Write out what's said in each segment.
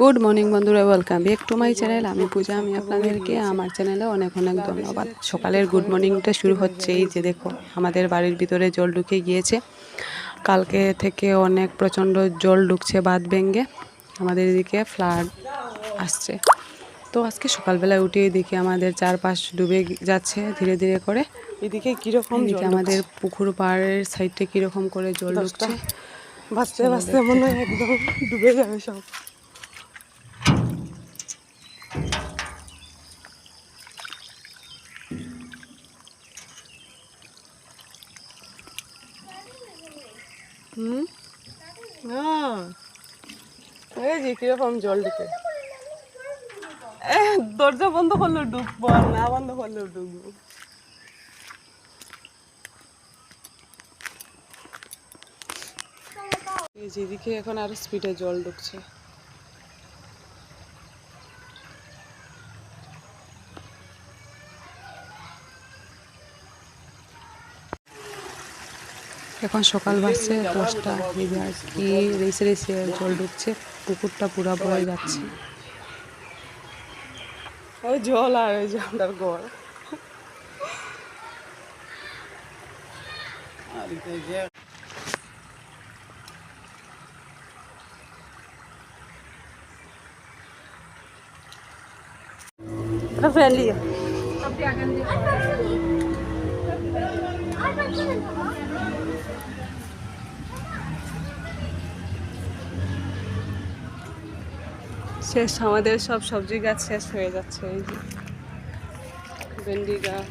Good morning বন্ধুরা welcome back to my channel আমি পূজা আমি আপনাদেরকে আমার চ্যানেলে অনেক অনেক ধন্যবাদ। সকালের গুড মর্নিংটা শুরু হচ্ছে এই যে দেখো আমাদের বাড়ির ভিতরে জল ঢুকে গিয়েছে। কালকে থেকে অনেক প্রচণ্ড জল ঢুকছে বাদ ভেঙ্গে আমাদের এদিকে ফ্লাড আসছে। তো আজকে সকালবেলায় উঠে এদিকে আমাদের চারপাশ ডুবে যাচ্ছে ধীরে ধীরে করে। এদিকে কীরকম এদিকে আমাদের পুকুর পাড়ের সাইডে কীরকম করে জল ঢুকছে? ভাসতে ভাসতে মনে হয় একদম ডুবে যাবে সব। হ্যাঁ জল ঢুকে দরজা বন্ধ করলেও ডুববো আর না বন্ধ করলেও ডুববো। এদিকে এখন আরও স্পিডে জল ঢুকছে। এখন সকাল বাজছে দশটা। এবার কি, রেসে রেসে জল ঢুকছে, পুকুরটা পুরা বয়ে যাচ্ছে। ওই জল আর ওই আপনার ঘর ফ্রেন্ডলি শেষ, আমাদের সব সবজি গাছ শেষ হয়ে যাচ্ছে, এই যে। ভেন্ডি গাছ।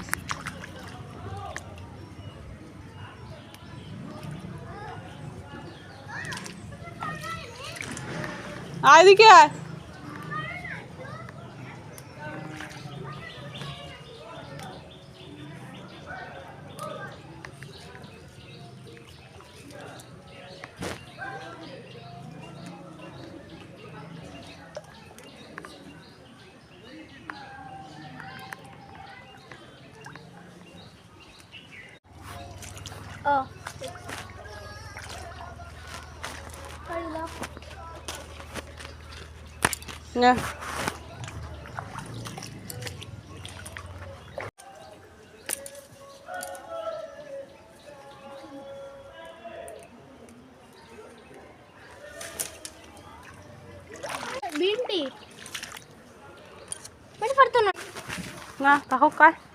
আয় দিকে আয়। Oh. Na. Binti. Pwede pa ito na. Nga, kakok ka.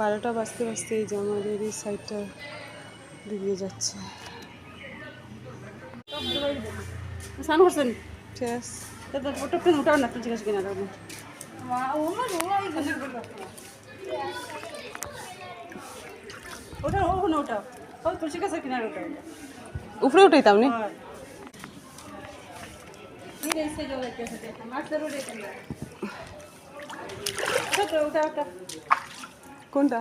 বারোটা বাজতে বাজতে এই যে আমাদের এই সাইডটা ডুবিয়ে যাচ্ছে। স্নান করছেন? তাদের ফটো প্রিন্ট উঠাও না তুলছি কাছে কিনা ওটা ওখানে ওটা। ও তুলসী কাছে কিনারে ওটা উপরে উঠাইতাম নি? ওটা ওটা। কোনটা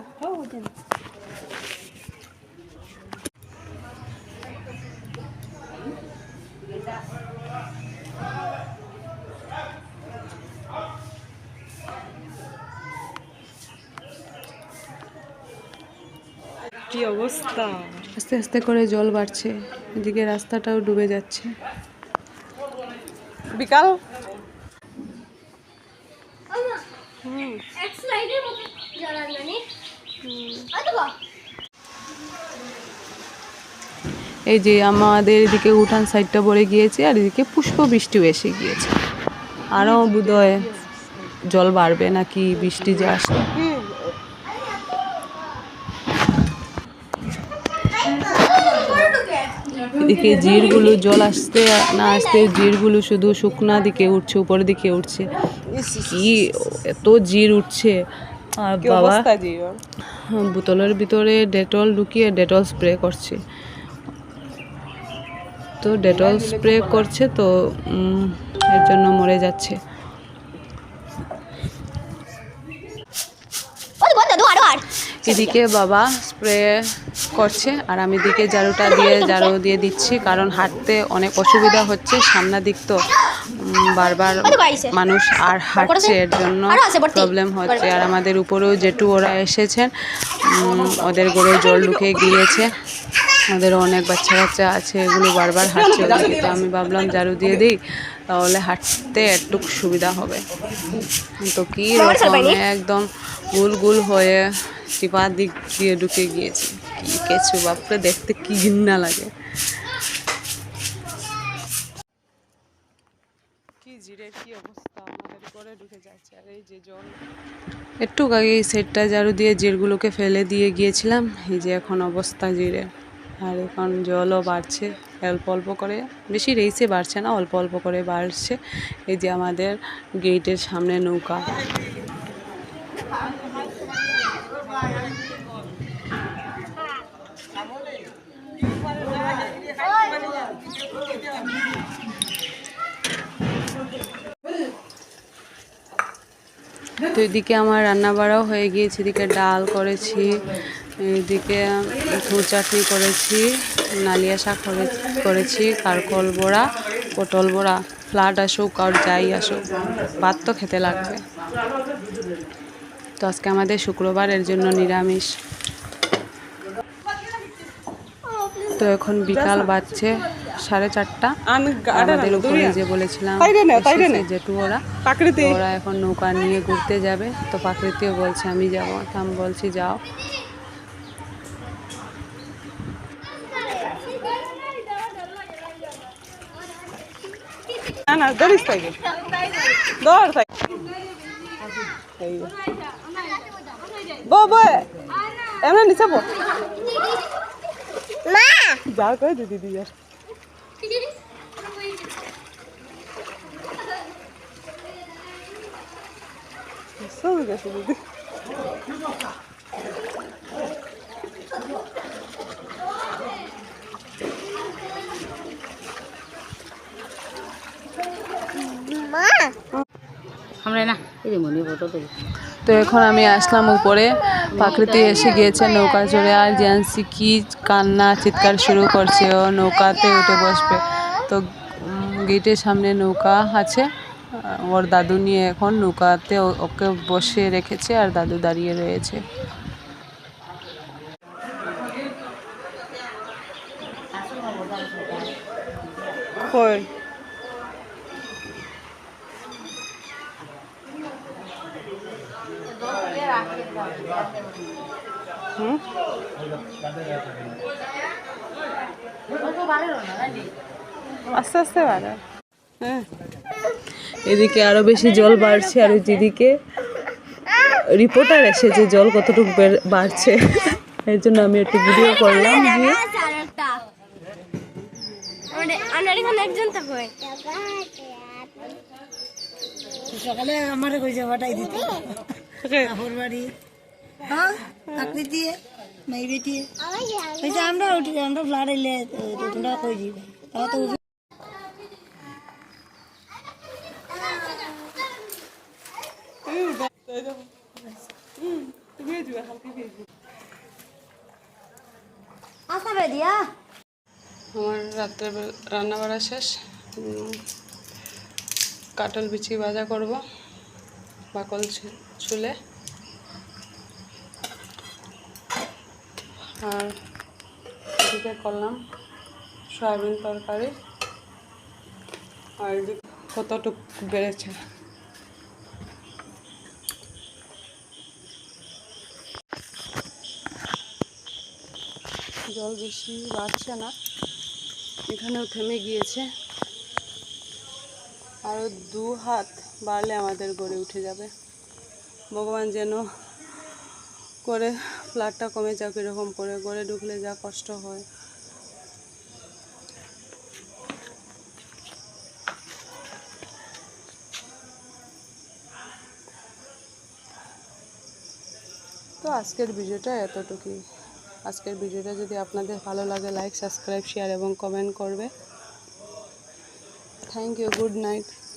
কি অবস্থা? আস্তে আস্তে করে জল বাড়ছে এদিকে রাস্তাটাও ডুবে যাচ্ছে। বিকাল? এই যে আমাদের এদিকে উঠান সাইডটা পড়ে গিয়েছে আর এদিকে পুষ্প বৃষ্টিও এসে গিয়েছে। আরও বোধহয় জল বাড়বে নাকি বৃষ্টি যে আসবে এদিকে জিরগুলো জল আসতে না আসতে জিরগুলো শুধু শুকনা দিকে উঠছে উপরের দিকে উঠছে। কি এত জির উঠছে। আর বাবা? বোতলের ভিতরে ডেটল ঢুকিয়ে ডেটল স্প্রে করছে। তো ডেটল স্প্রে করছে তো এর জন্য মরে যাচ্ছে। এদিকে বাবা স্প্রে করছে আর আমি দিকে ঝাড়ুটা দিয়ে ঝাড়ু দিয়ে দিচ্ছি কারণ হাঁটতে অনেক অসুবিধা হচ্ছে সামনা দিক তো বারবার। মানুষ আর হাঁটছে এর জন্য। প্রবলেম হচ্ছে। আর আমাদের উপরেও জেঠু ওরা এসেছেন ওদের গড়ে জল ঢুকে গিয়েছে। আমাদের অনেক বাচ্চা কাচ্চা আছে এগুলো বারবার হাঁটছে তো আমি ভাবলাম ঝাড়ু দিয়ে দিই তাহলে হাঁটতে একটু সুবিধা হবে। তো কি রকম একদম গুল গুল হয়ে চিপা দিক দিয়ে ঢুকে গিয়েছে। কি কেঁচু বাপরে দেখতে কি ঘৃণা লাগে। কি জিরে কি অবস্থা? আমাদের ঘরে ঢুকে যাচ্ছে। আর এই যে জল। একটু আগে এই সেটটা ঝাড়ু দিয়ে জিরগুলোকে ফেলে দিয়ে গিয়েছিলাম এই যে এখন অবস্থা জিরে। আর এখন জলও বাড়ছে, অল্প অল্প করে। বেশি রেসে বাড়ছে না, অল্প অল্প করে বাড়ছে। এই যে আমাদের গেটের সামনে নৌকা। তো এদিকে আমার রান্না বাড়াও হয়ে গিয়েছে, এদিকে ডাল করেছি। এদিকে থুর চাটনি করেছি নালিয়া শাক করেছি কারকল বড়া পটল বড়া ফ্লাট আসুক আর যাই আসুক ভাত তো খেতে লাগবে। তো আজকে আমাদের শুক্রবার এর জন্য নিরামিষ। তো এখন বিকাল বাজছে সাড়ে চারটা। আমি আমাদের উপরে যে বলেছিলাম জেঠু ওরা। ওরা এখন নৌকা নিয়ে ঘুরতে যাবে। তো প্রাকৃতিও বলছে আমি যাব। তো আমি বলছি যাও। না না ধরিস থাকে ধর থাকে বো বো এমন নিচে বো মা! যা করে দিদি দিদি আর সব গেছে দিদি। তো এখন আমি আসলাম উপরে। প্রাকৃতি এসে গিয়েছে নৌকা চড়ে, আর জ্যান্সি কি কান্না, চিৎকার শুরু করছে ও নৌকাতে উঠে বসবে। তো গেটের সামনে নৌকা আছে, ওর দাদু নিয়ে এখন নৌকাতে ওকে বসে রেখেছে, আর দাদু দাঁড়িয়ে রয়েছে। কই? হুম আস্তে আস্তে বাড়া। হ্যাঁ। এদিকে আরও বেশি জল বাড়ছে আর যেদিকে রিপোর্টার এসে যে জল কতটুকু বাড়ছে। এর জন্য আমি একটু ভিডিও করলাম থাকবে সকালে আমার কইছে পাঠাই দিতে। বাড়ি হ্যাঁ মাই বেটি আমরা উঠি আমরা তোমরা কই দিবে? তাও তো আমার রাত্রে রান্না বাড়া শেষ। উম, কাটল বিচি ভাজা করব। বাকল ছুলে। আর এদিকে করলাম সয়াবিন তরকারি। আর এদিকে কতটুক বেড়েছে। জল বেশি বাড়ছে না, এখানেও থেমে গিয়েছে। আরও দু হাত বাড়লে আমাদের গড়ে উঠে যাবে। ভগবান যেন করে ফ্লাডটা কমে যাক, এরকম করে গড়ে ঢুকলে যা কষ্ট হয়। তো আজকের ভিডিওটা এতটুকুই। আজকের ভিডিওটা যদি আপনাদের ভালো লাগে লাইক সাবস্ক্রাইব শেয়ার এবং কমেন্ট করবে। Thank you good night